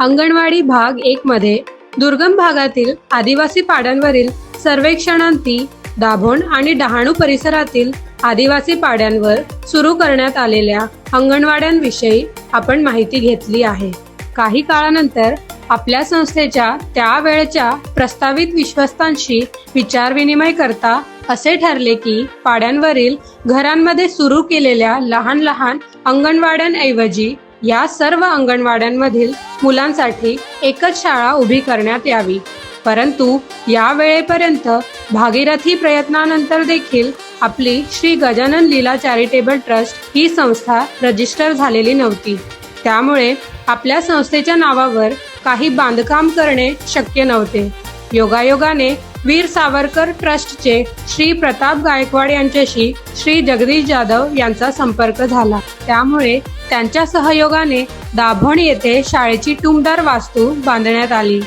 अंगणवाडी भाग एक मध्ये दुर्गम भागातील आदिवासी पाड्यांवरील सर्वेक्षणांती दाभोण आणि डहाणू परिसरातील आदिवासी पाड्यांवर सुरू करण्यात आलेल्या अंगणवाड्यांविषयी आपण माहिती घेतली आहे. काही काळानंतर आपल्या संस्थेच्या त्यावेळच्या प्रस्तावित विश्वस्तांशी विचारविनिमय करता असे ठरले की पाड्यांवरील घरांमध्ये सुरू केलेल्या लहान लहान अंगणवाड्यांऐवजी या सर्व अंगणवाड्यांमधील मुलांसाठी एकच शाळा उभी करण्यात यावी. परंतु या वेळेपर्यंत भागीरथी प्रयत्नानंतर देखील आपली श्री गजानन लीला चॅरिटेबल ट्रस्ट ही संस्था रजिस्टर झालेली नव्हती. त्यामुळे आपल्या संस्थेच्या नावावर काही बांधकाम करणे शक्य नव्हते. योगायोगाने वीर सावरकर ट्रस्टचे श्री प्रताप गायकवाड यांच्याशी श्री जगदीश जाधव यांचा संपर्क झाला. त्यामुळे त्यांच्या सहयोगाने दाभण येथे शाळेची टुमदार वास्तू बांधण्यात आली.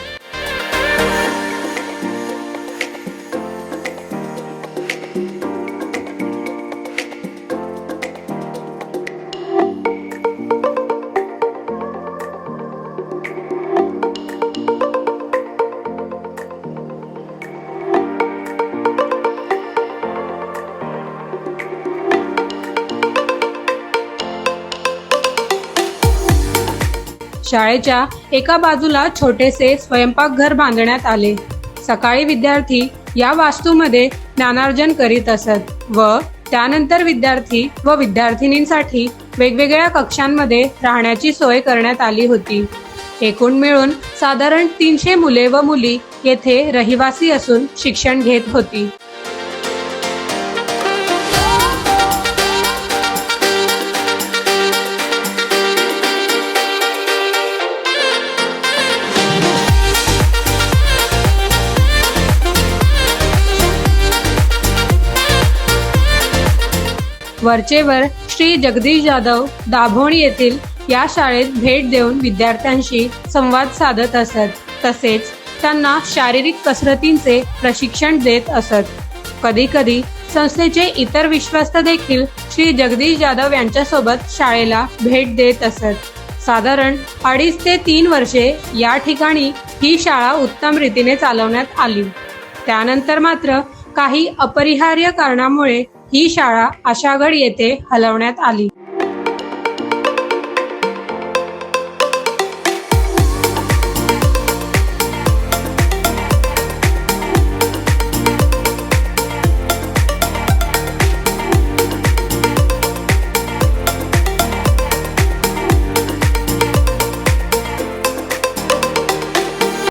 शाळेच्या एका बाजूला छोटेसे स्वयंपाकघर बांधण्यात आले. सकाळी विद्यार्थी या वास्तूमध्ये ज्ञानार्जन करीत असत व त्यानंतर विद्यार्थी व विद्यार्थिनींसाठी वेगवेगळ्या कक्षांमध्ये राहण्याची सोय करण्यात आली होती. एकूण मिळून साधारण तीनशे मुले व मुली येथे रहिवासी असून शिक्षण घेत होती. वरचेवर श्री जगदीश जाधव दाभोणी येथील या शाळेत भेट देऊन विद्यार्थ्यांशी संवाद साधत असत. तसेच त्यांना शारीरिक कसरतींचे प्रशिक्षण देत असत. कधी कधी संस्थेचे इतर विश्वस्त देखील श्री जगदीश जाधव यांच्यासोबत शाळेला भेट देत असत. साधारण अडीच ते तीन वर्षे या ठिकाणी ही शाळा उत्तम रीतीने चालवण्यात आली. त्यानंतर मात्र काही अपरिहार्य कारणामुळे ही शाळा आशागड येथे हलवण्यात आली.